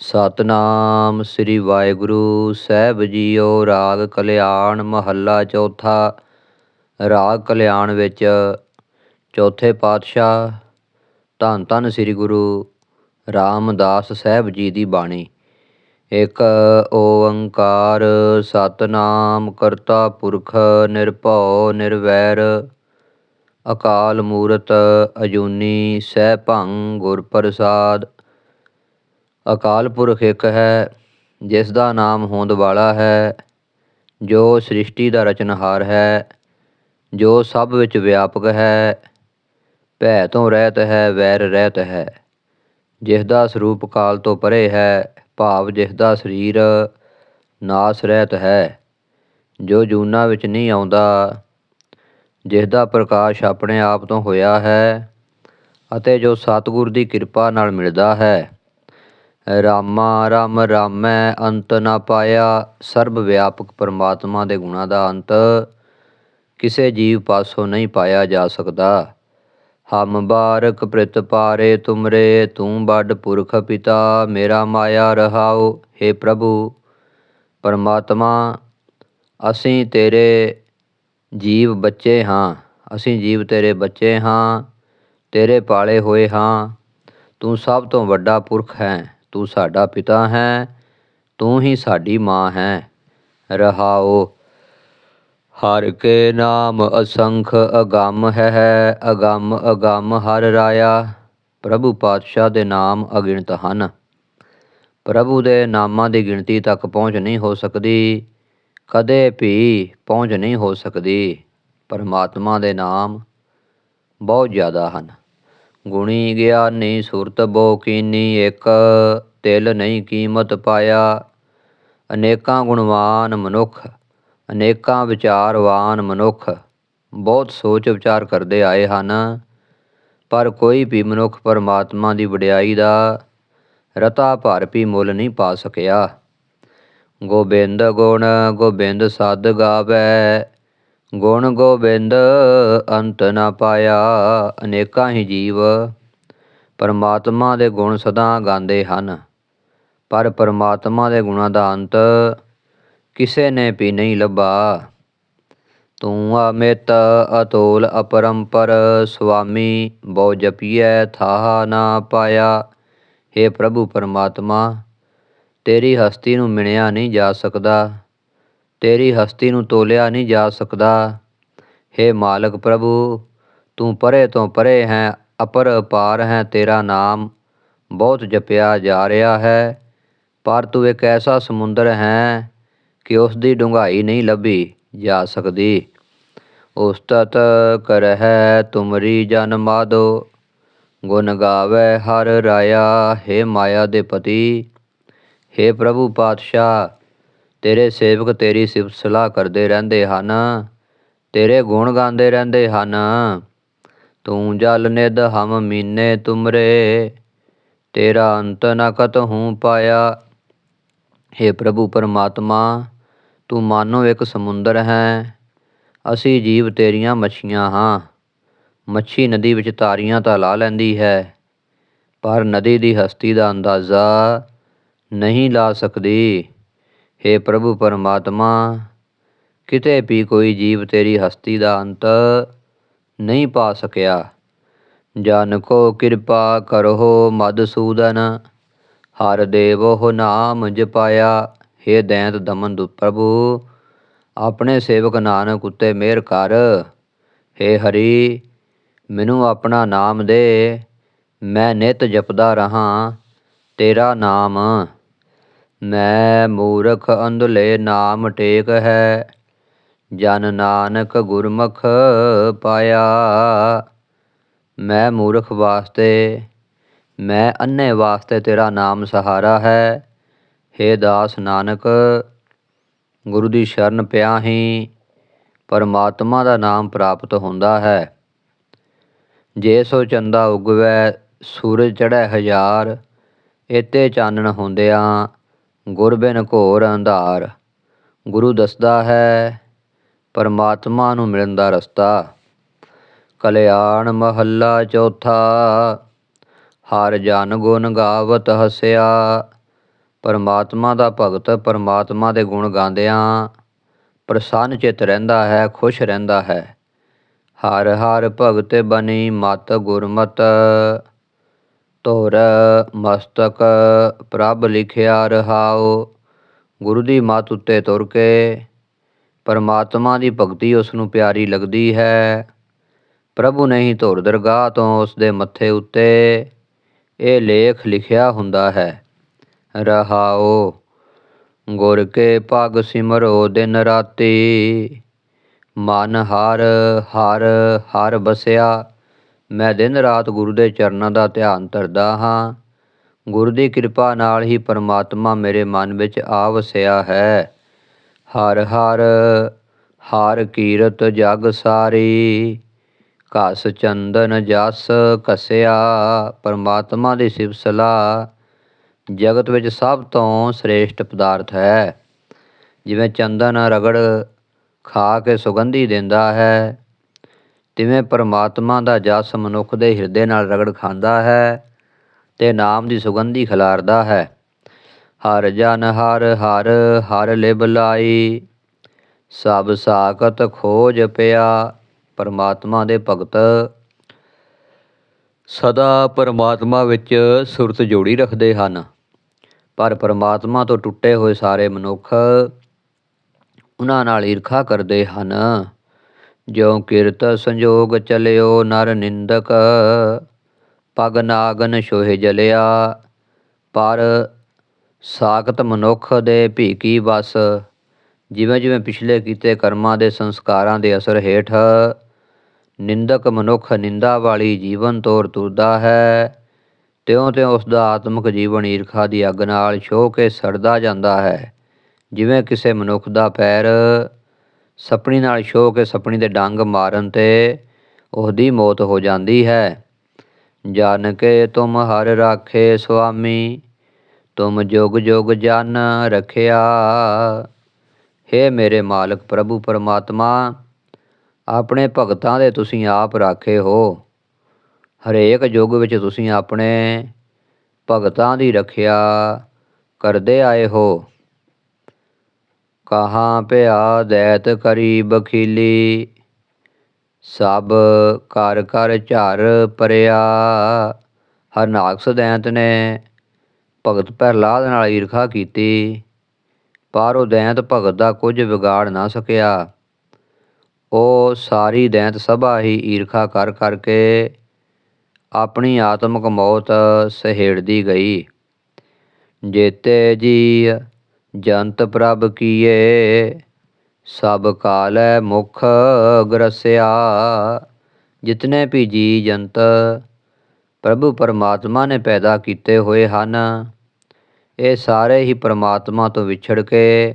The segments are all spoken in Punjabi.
ਸਤਨਾਮ ਸ੍ਰੀ ਵਾਹਿਗੁਰੂ ਸਾਹਿਬ ਜੀਓ ਰਾਗ ਕਲਿਆਣ ਮਹੱਲਾ ਚੌਥਾ। ਰਾਗ ਕਲਿਆਣ ਵਿੱਚ ਚੌਥੇ ਪਾਤਸ਼ਾਹ ਧੰਨ ਧੰਨ ਸ੍ਰੀ ਗੁਰੂ ਰਾਮਦਾਸ ਸਾਹਿਬ ਜੀ ਦੀ ਬਾਣੀ। ਇੱਕ ਓੰਕਾਰ ਸਤਨਾਮ ਕਰਤਾ ਪੁਰਖ ਨਿਰਭਉ ਨਿਰਵੈਰ। ਅਕਾਲ ਮੂਰਤ ਅਜੂਨੀ ਸਹਿਭੰ ਗੁਰ ਪ੍ਰਸਾਦ ਅਕਾਲ ਪੁਰਖ ਇੱਕ ਹੈ, ਜਿਸ ਦਾ ਨਾਮ ਹੋਂਦ ਵਾਲਾ ਹੈ, ਜੋ ਸ੍ਰਿਸ਼ਟੀ ਦਾ ਰਚਨਹਾਰ ਹੈ, ਜੋ ਸਭ ਵਿੱਚ ਵਿਆਪਕ ਹੈ, ਭੈ ਤੋਂ ਰਹਿਤ ਹੈ, ਵੈਰ ਰਹਿਤ ਹੈ। ਜਿਸ ਦਾ ਸਰੂਪ ਕਾਲ ਤੋਂ ਪਰੇ ਹੈ, ਭਾਵ ਜਿਸ ਦਾ ਸਰੀਰ ਨਾਸ ਰਹਿਤ ਹੈ, ਜੋ ਜੂਨਾ ਵਿੱਚ ਨਹੀਂ ਆਉਂਦਾ, ਜਿਸ ਦਾ ਪ੍ਰਕਾਸ਼ ਆਪਣੇ ਆਪ ਤੋਂ ਹੋਇਆ ਹੈ ਅਤੇ ਜੋ ਸਤਿਗੁਰ ਦੀ ਕਿਰਪਾ ਨਾਲ ਮਿਲਦਾ ਹੈ। ਰਾਮਾ ਰਾਮ ਰਾਮੈ, ਅੰਤ ਨਾ ਪਾਇਆ। ਸਰਬ ਵਿਆਪਕ ਪਰਮਾਤਮਾ ਦੇ ਗੁਣਾਂ ਦਾ ਅੰਤ ਕਿਸੇ ਜੀਵ ਪਾਸੋਂ ਨਹੀਂ ਪਾਇਆ ਜਾ ਸਕਦਾ। ਹਮ ਬਾਰਕ ਪ੍ਰਿਤ ਪਾਰੇ ਤੁਮਰੇ, ਤੂੰ ਵੱਡ ਪੁਰਖ ਪਿਤਾ, ਮੇਰਾ ਮਾਇਆ ਰਹਾਓ हे ਪ੍ਰਭੂ। ਪਰਮਾਤਮਾ, ਅਸੀਂ ਤੇਰੇ ਜੀਵ ਬੱਚੇ ਹਾਂ, ਅਸੀਂ ਜੀਵ ਤੇਰੇ ਬੱਚੇ ਹਾਂ, ਤੇਰੇ ਪਾਲੇ ਹੋਏ ਹਾਂ, ਤੂੰ ਸਭ ਤੋਂ ਵੱਡਾ ਪੁਰਖ ਹੈ। ਤੂੰ ਸਾਡਾ ਪਿਤਾ ਹੈ, ਤੂੰ ਹੀ ਸਾਡੀ ਮਾਂ ਹੈ। ਰਹਾਓ, ਹਰ ਕੇ ਨਾਮ ਅਸੰਖ ਅਗੰਮ ਹੈ, ਅਗੰਮ ਅਗੰਮ ਹਰ ਰਾਇਆ। ਪ੍ਰਭੂ ਪਾਤਸ਼ਾਹ ਦੇ ਨਾਮ ਅਗਿਣਤ ਹਨ। ਪ੍ਰਭੂ ਦੇ ਨਾਮਾਂ ਦੀ ਗਿਣਤੀ ਤੱਕ ਪਹੁੰਚ ਨਹੀਂ ਹੋ ਸਕਦੀ, ਕਦੇ ਵੀ ਪਹੁੰਚ ਨਹੀਂ ਹੋ ਸਕਦੀ। ਪਰਮਾਤਮਾ ਦੇ ਨਾਮ ਬਹੁਤ ਜ਼ਿਆਦਾ ਹਨ। ਗੁਣੀ ਗਿਆਨੀ ਸੁਰਤ ਬੋ ਕੀਨੀ ਇੱਕ, ਤਿਲ ਨਹੀਂ ਕੀਮਤ ਪਾਇਆ। ਅਨੇਕਾਂ ਗੁਣਵਾਨ ਮਨੁੱਖ, ਅਨੇਕਾਂ ਵਿਚਾਰਵਾਨ ਮਨੁੱਖ, ਬਹੁਤ ਸੋਚ ਵਿਚਾਰ ਕਰਦੇ ਆਏ ਹਨ। ਪਰ ਕੋਈ ਵੀ ਮਨੁੱਖ ਪਰਮਾਤਮਾ ਦੀ ਵਡਿਆਈ ਦਾ ਰਤਾ ਭਰ ਵੀ ਮੁੱਲ ਨਹੀਂ ਪਾ ਸਕਿਆ। ਗੋਬਿੰਦ ਗੁਣ, ਗੋਬਿੰਦ ਸਦ ਗਾਵੇ ਗੁਣ ਗੋਬਿੰਦ ਅੰਤ ਨਾ ਪਾਇਆ, ਅਨੇਕਾਂ ਹੀ ਜੀਵ ਪਰਮਾਤਮਾ ਦੇ ਗੁਣ ਸਦਾ ਗਾਉਂਦੇ ਹਨ। ਪਰ ਪਰਮਾਤਮਾ ਦੇ ਗੁਣਾਂ ਦਾ ਅੰਤ ਕਿਸੇ ਨੇ ਵੀ ਨਹੀਂ ਲੱਭਾ। ਤੂੰ ਅਮਿਤ ਅਤੋਲ ਅਪਰੰਪਰ, ਸੁਆਮੀ ਬਹੁ ਜਪੀਐ, ਥਾਹ ਨਾ ਪਾਇਆ। हे ਪ੍ਰਭੂ ਪਰਮਾਤਮਾ, ਤੇਰੀ ਹਸਤੀ ਨੂੰ ਮਿਣਿਆ ਨਹੀਂ ਜਾ ਸਕਦਾ। ਤੇਰੀ ਹਸਤੀ ਨੂੰ ਤੋਲਿਆ ਨਹੀਂ ਜਾ ਸਕਦਾ। हे ਮਾਲਕ ਪ੍ਰਭੂ, ਤੂੰ ਪਰੇ ਤੋਂ ਪਰੇ ਹੈ, ਅਪਰ ਅਪਾਰ ਹੈ ਤੇਰਾ ਨਾਮ। ਬਹੁਤ ਜਪਿਆ ਜਾ ਰਿਹਾ ਹੈ, ਪਰ ਤੂੰ ਇੱਕ ਐਸਾ ਸਮੁੰਦਰ ਹੈ ਕਿ ਉਸ ਦੀ ਡੂੰਘਾਈ ਨਹੀਂ ਲੱਭੀ ਜਾ ਸਕਦੀ। ਉਸਤਤ ਕਰਹਿ ਤੁਮਰੀ ਜਨ ਮਾਦੋ, ਗੁਣ ਗਾਵੇ ਹਰ ਰਾਇਆ। ਹੈ ਮਾਇਆ ਦੇ ਪਤੀ, ਹੈ ਪ੍ਰਭੂ ਪਾਤਸ਼ਾਹ ਤੇਰੇ ਸੇਵਕ ਤੇਰੀ ਸਿਫਤ ਸਲਾਹ ਕਰਦੇ ਰਹਿੰਦੇ ਹਨ, ਤੇਰੇ ਗੁਣ ਗਾਉਂਦੇ ਰਹਿੰਦੇ ਹਨ। ਤੂੰ ਜਲ ਨਿਦ ਹਮ ਮੀਨੇ ਤੁਮਰੇ, ਤੇਰਾ ਅੰਤ ਨ ਹੂੰ ਪਾਇਆ। हे ਪ੍ਰਭੂ ਪਰਮਾਤਮਾ, ਤੂੰ ਮਾਨੋ ਇੱਕ ਸਮੁੰਦਰ ਹੈ, ਅਸੀਂ ਜੀਵ ਤੇਰੀਆਂ ਮੱਛੀਆਂ ਹਾਂ। ਮੱਛੀ ਨਦੀ ਵਿੱਚ ਤਾਰੀਆਂ ਤਾਂ ਲਾ ਲੈਂਦੀ ਹੈ, ਪਰ ਨਦੀ ਦੀ ਹਸਤੀ ਦਾ ਅੰਦਾਜ਼ਾ ਨਹੀਂ ਲਾ ਸਕਦੀ। हे ਪ੍ਰਭੂ ਪਰਮਾਤਮਾ ਕਿਤੇ ਵੀ ਕੋਈ ਜੀਵ ਤੇਰੀ ਹਸਤੀ ਦਾ ਅੰਤ ਨਹੀਂ ਪਾ ਸਕਿਆ ਜਨ ਕੋ ਕਿਰਪਾ ਕਰੋ ਮਦਸੂਦਨ ਹਰ ਦੇਵੋ ਨਾਮ ਜਪਾਇਆ हे ਦੈਂਤ ਦਮਨ ਦੁ ਪ੍ਰਭੂ ਆਪਣੇ ਸੇਵਕ ਨਾਨਕ ਉੱਤੇ ਮਿਹਰ ਕਰ हे ਹਰੀ ਮੈਨੂੰ ਆਪਣਾ ਨਾਮ ਦੇ ਮੈਂ ਨਿਤ ਜਪਦਾ ਰਹਾ ਤੇਰਾ ਨਾਮ ਮੈਂ ਮੂਰਖ ਅੰਧਲੇ ਨਾਮ ਟੇਕ ਹੈ। ਜਨ ਨਾਨਕ ਗੁਰਮੁਖ ਪਾਇਆ। ਮੈਂ ਮੂਰਖ ਵਾਸਤੇ, ਮੈਂ ਅੰਨੇ ਵਾਸਤੇ ਤੇਰਾ ਨਾਮ ਸਹਾਰਾ ਹੈ। हे ਦਾਸ ਨਾਨਕ, ਗੁਰੂ ਦੀ ਸ਼ਰਨ ਪਿਆ ਹੀ ਪਰਮਾਤਮਾ ਦਾ ਨਾਮ ਪ੍ਰਾਪਤ ਹੁੰਦਾ ਹੈ। ਜੇ ਸੋ ਚੰਦਾ ਉਗਵੈ, ਸੂਰਜ ਚੜ੍ਹੈ ਹਜ਼ਾਰ ਏਤੇ ਚਾਨਣ ਹੁੰਦਿਆਂ ਗੁਰਬਿਨ ਘੋਰ ਅੰਧਾਰ। ਗੁਰੂ ਦੱਸਦਾ ਹੈ, ਪਰਮਾਤਮਾ ਨੂੰ ਮਿਲਣ ਦਾ ਰਸਤਾ। ਕਲਿਆਣ ਮਹੱਲਾ ਚੌਥਾ, ਹਰ ਜਨ ਗੁਣ ਗਾਵਤ ਹਸਿਆ। ਪਰਮਾਤਮਾ ਦਾ ਭਗਤ ਪਰਮਾਤਮਾ ਦੇ ਗੁਣ ਗਾਉਂਦਿਆਂ ਪ੍ਰਸੰਨ ਚਿਤ ਰਹਿੰਦਾ ਹੈ, ਖੁਸ਼ ਰਹਿੰਦਾ ਹੈ। ਹਰ ਹਰ ਭਗਤ ਬਣੀ ਮਤ ਗੁਰਮਤ। ਤੋਰ ਮਸਤਕ ਪ੍ਰਭ ਲਿਖਿਆ ਰਹਾਓ ਗੁਰੂ ਦੀ ਮੱਤ ਉੱਤੇ ਤੁਰ ਕੇ ਪਰਮਾਤਮਾ ਦੀ ਭਗਤੀ ਉਸ ਨੂੰ ਪਿਆਰੀ ਲੱਗਦੀ ਹੈ। ਪ੍ਰਭੂ ਨੇ ਹੀ ਧੁਰ ਦਰਗਾਹ ਤੋਂ ਉਸ ਦੇ ਮੱਥੇ ਉੱਤੇ ਇਹ ਲੇਖ ਲਿਖਿਆ ਹੁੰਦਾ ਹੈ। ਰਹਾਓ ਗੁਰ ਕੇ ਭਗ ਸਿਮਰੋ ਦਿਨ ਰਾਤੀ, ਮਨ ਹਰ ਹਰ ਹਰ ਬਸਿਆ। ਮੈਂ ਦਿਨ ਰਾਤ ਗੁਰੂ ਦੇ ਚਰਨਾਂ ਦਾ ਧਿਆਨ ਧਰਦਾ ਹਾਂ। ਗੁਰੂ ਦੀ ਕਿਰਪਾ ਨਾਲ ਹੀ ਪਰਮਾਤਮਾ ਮੇਰੇ ਮਨ ਵਿੱਚ ਆ ਵਸਿਆ ਹੈ। ਹਰ ਹਰ ਹਰ ਕੀਰਤ ਜਗ ਸਾਰੀ, ਘਸ ਚੰਦਨ ਜਸ ਕਸਿਆ, ਪਰਮਾਤਮਾ ਦੀ ਸਿਫਤ ਜਗਤ ਵਿੱਚ ਸਭ ਤੋਂ ਸ੍ਰੇਸ਼ਟ ਪਦਾਰਥ ਹੈ। ਜਿਵੇਂ ਚੰਦਨ ਰਗੜ ਖਾ ਕੇ ਸੁਗੰਧੀ ਦਿੰਦਾ ਹੈ ਤਿਵੇਂ ਪਰਮਾਤਮਾ ਦਾ ਜਸ ਮਨੁੱਖ ਦੇ ਹਿਰਦੇ ਨਾਲ ਰਗੜ ਖਾਂਦਾ ਹੈ ਤੇ ਨਾਮ ਦੀ ਸੁਗੰਧੀ ਖਿਲਾਰਦਾ ਹੈ। ਹਰ ਜਨ ਹਰ ਹਰ ਹਰ ਲਿਵ ਲਾਈ। ਸਭ ਸਾਖਤ ਖੋਜ ਪਿਆ, ਪਰਮਾਤਮਾ ਦੇ ਭਗਤ। ਸਦਾ ਪਰਮਾਤਮਾ ਵਿੱਚ ਸੁਰਤ ਜੋੜੀ ਰੱਖਦੇ ਹਨ, ਪਰ ਪਰਮਾਤਮਾ ਤੋਂ ਟੁੱਟੇ ਹੋਏ ਸਾਰੇ ਮਨੁੱਖ ਉਹਨਾਂ ਨਾਲ ਈਰਖਾ ਕਰਦੇ ਹਨ। ਜਿਉ ਕਿਰਤ ਸੰਜੋਗ ਚਲਿਓ ਨਰ ਨਿੰਦਕ, ਪਗ ਨਾਗਨ ਛੋਹਿ ਜਲਿਆ, ਪਰ ਸਾਖਤ ਮਨੁੱਖ ਦੇ ਭੀਕੀ ਬਸ ਜਿਵੇਂ ਜਿਵੇਂ ਪਿਛਲੇ ਕੀਤੇ ਕਰਮਾਂ ਦੇ ਸੰਸਕਾਰਾਂ ਦੇ ਅਸਰ ਹੇਠ, ਨਿੰਦਕ ਮਨੁੱਖ ਨਿੰਦਾ ਵਾਲੀ ਜੀਵਨ ਤੋਰ ਤੁਰਦਾ ਹੈ, ਤਿਉਂ ਤਿਉਂ ਉਸ ਦਾ ਆਤਮਿਕ ਜੀਵਨ ਈਰਖਾ ਦੀ ਅੱਗ ਨਾਲ ਛੋ ਕੇ ਸੜਦਾ ਜਾਂਦਾ ਹੈ। ਜਿਵੇਂ ਕਿਸੇ ਮਨੁੱਖ ਦਾ ਪੈਰ ਸਪਣੀ ਨਾਲ ਛੋ ਕੇ ਸੱਪਣੀ ਦੇ ਡੰਗ ਮਾਰਨ ਤੇ ਉਹਦੀ ਮੌਤ ਹੋ ਜਾਂਦੀ ਹੈ। ਜਨ ਕੇ ਤੁਮ ਹਰ ਰਾਖੇ ਸੁਆਮੀ, ਤੁਮ ਜੁਗ ਜੁਗ ਜਨ ਰਖਿਆ। ਹੇ ਮੇਰੇ ਮਾਲਕ ਪ੍ਰਭੂ ਪਰਮਾਤਮਾ, ਆਪਣੇ ਭਗਤਾਂ ਦੇ ਤੁਸੀਂ ਆਪ ਰਾਖੇ ਹੋ। ਹਰੇਕ ਯੁੱਗ ਵਿੱਚ ਤੁਸੀਂ ਆਪਣੇ ਭਗਤਾਂ ਦੀ ਰੱਖਿਆ ਕਰਦੇ ਆਏ ਹੋ। ਕਹਾਂ ਭਿਆ ਦੈਤ ਕਰੀ ਬਖੀਲੀ, ਸਭ ਕਰ ਕਰ ਝਰ ਪਰਿਆ। ਹਰਨਾਕਸ ਦੈਂਤ ਨੇ ਭਗਤ ਪ੍ਰਹਲਾਦ ਨਾਲ ਈਰਖਾ ਕੀਤੀ, ਪਰ ਉਹ ਦੈਂਤ ਭਗਤ ਦਾ ਕੁਝ ਵਿਗਾੜ ਨਾ ਸਕਿਆ। ਉਹ ਸਾਰੀ ਦੈਂਤ ਸਭਾ ਹੀ ਈਰਖਾ ਕਰ ਕਰਕੇ ਆਪਣੀ ਆਤਮਿਕ ਮੌਤ ਸਹੇੜਦੀ ਗਈ। ਜੇਤੇ ਜੀ ਜੰਤ ਪ੍ਰਭ ਕੀਏ, ਸਭ ਕਾਲੈ ਮੁਖ ਗਰਸਿਆ। ਜਿਤਨੇ ਵੀ ਜੀ ਜੰਤ ਪ੍ਰਭੂ ਪਰਮਾਤਮਾ ਨੇ ਪੈਦਾ ਕੀਤੇ ਹੋਏ ਹਨ, ਇਹ ਸਾਰੇ ਹੀ ਪਰਮਾਤਮਾ ਤੋਂ ਵਿਛੜ ਕੇ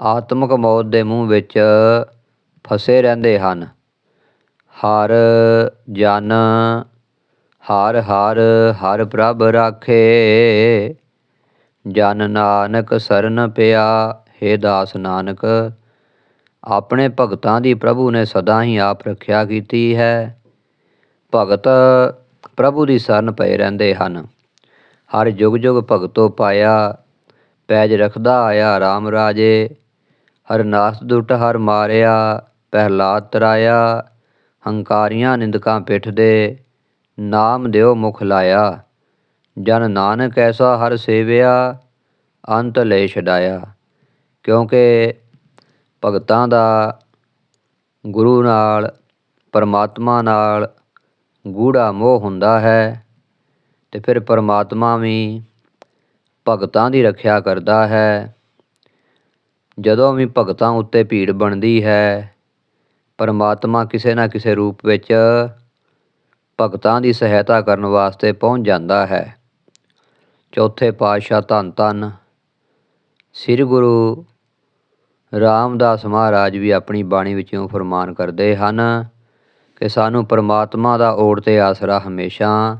ਆਤਮਿਕ ਮੌਤ ਦੇ ਮੂੰਹ ਵਿੱਚ ਫਸੇ ਰਹਿੰਦੇ ਹਨ। ਹਰ ਜਨ, ਹਰ ਹਰ ਹਰ ਪ੍ਰਭ ਰਾਖੇ। ਜਨ ਨਾਨਕ ਸਰਨ ਪਿਆ, ਹੇ ਦਾਸ ਨਾਨਕ, ਆਪਣੇ ਭਗਤਾਂ ਦੀ ਪ੍ਰਭੂ ਨੇ ਸਦਾ ਹੀ ਆਪ ਰੱਖਿਆ ਕੀਤੀ ਹੈ। ਭਗਤ ਪ੍ਰਭੂ ਦੀ ਸਰਨ ਪਏ ਰਹਿੰਦੇ ਹਨ। ਹਰ ਜੁਗ ਜੁਗ ਭਗਤੋ ਪਾਇਆ, ਪੈਜ ਰਖਦਾ ਆਇਆ RAM ਰਾਜੇ। ਹਰ ਨਾਸ ਦੁਟ ਹਰ ਮਾਰਿਆ ਪਹਿਲਾਦ ਤਰਾਇਆ। ਹੰਕਾਰੀਆਂ ਨਿੰਦਕਾਂ ਪਿੱਠ ਦੇ, ਨਾਮ ਦਿਓ ਮੁਖ ਲਾਇਆ। ਜਨ ਨਾਨਕ ਐਸਾ ਹਰ ਸੇਵਿਆ, ਅੰਤ ਲੈ ਛਡਾਇਆ। ਕਿਉਂਕਿ ਭਗਤਾਂ ਦਾ ਗੁਰੂ ਨਾਲ, ਪਰਮਾਤਮਾ ਨਾਲ ਗੂੜਾ ਮੋਹ ਹੁੰਦਾ ਹੈ, ਤੇ ਫਿਰ ਪਰਮਾਤਮਾ ਵੀ ਭਗਤਾਂ ਦੀ ਰੱਖਿਆ ਕਰਦਾ ਹੈ। ਜਦੋਂ ਵੀ ਭਗਤਾਂ ਉੱਤੇ ਭੀੜ ਬਣਦੀ ਹੈ, ਪਰਮਾਤਮਾ ਕਿਸੇ ਨਾ ਕਿਸੇ ਰੂਪ ਵਿੱਚ ਭਗਤਾਂ ਦੀ ਸਹਾਇਤਾ ਕਰਨ ਵਾਸਤੇ ਪਹੁੰਚ ਜਾਂਦਾ ਹੈ। ਚੌਥੇ ਪਾਤਸ਼ਾਹ ਧੰਨ ਧੰਨ। ਸ੍ਰੀ ਗੁਰੂ ਰਾਮਦਾਸ ਮਹਾਰਾਜ ਵੀ ਆਪਣੀ ਬਾਣੀ ਵਿੱਚੋਂ ਫਰਮਾਨ ਕਰਦੇ ਹਨ ਕਿ ਸਾਨੂੰ ਪਰਮਾਤਮਾ ਦਾ ਓਟ ਤੇ ਆਸਰਾ ਹਮੇਸ਼ਾ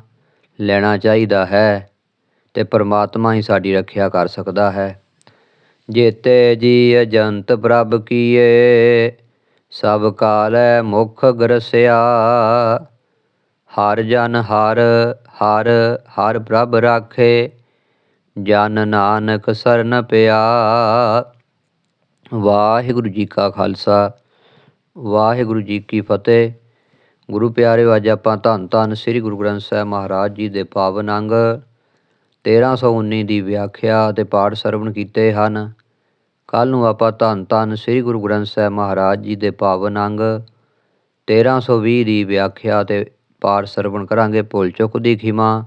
ਲੈਣਾ ਚਾਹੀਦਾ ਹੈ ਤੇ ਪਰਮਾਤਮਾ ਹੀ ਸਾਡੀ ਰੱਖਿਆ ਕਰ ਸਕਦਾ ਹੈ। ਜੇਤੇ ਜੀ ਅਜੰਤ ਪ੍ਰਭ ਕੀਏ, ਸਭ ਕਾਲੈ ਮੁਖ ਗਰਸਿਆ। ਹਰ ਜਨ ਹਰ ਹਰ ਹਰ ਪ੍ਰਭ ਰਾਖੇ। ਜਨ ਨਾਨਕ ਸਰਨ ਪਿਆ ਵਾਹਿਗੁਰੂ ਜੀ ਕਾ ਖਾਲਸਾ, ਵਾਹਿਗੁਰੂ ਜੀ ਕੀ ਫਤਿਹ। ਗੁਰੂ ਪਿਆਰਿਓ ਅੱਜ ਆਪਾਂ ਧੰਨ ਧੰਨ ਸ੍ਰੀ ਗੁਰੂ ਗ੍ਰੰਥ ਸਾਹਿਬ ਮਹਾਰਾਜ ਜੀ ਦੇ ਪਾਵਨ ਅੰਗ। 1319 ਦੀ ਵਿਆਖਿਆ ਅਤੇ ਪਾਠ ਸਰਵਣ ਕੀਤੇ ਹਨ। ਕੱਲ ਨੂੰ ਆਪਾਂ ਧੰਨ ਧੰਨ ਸ੍ਰੀ ਗੁਰੂ ਗ੍ਰੰਥ ਸਾਹਿਬ ਮਹਾਰਾਜ ਜੀ ਦੇ ਪਾਵਨ ਅੰਗ। 1320 ਦੀ ਵਿਆਖਿਆ ਤੇ ਪਾਠ ਸਰਵਣ ਕਰਾਂਗੇ ਭੁੱਲ ਚੁੱਕ ਦੀ ਖਿਮਾ।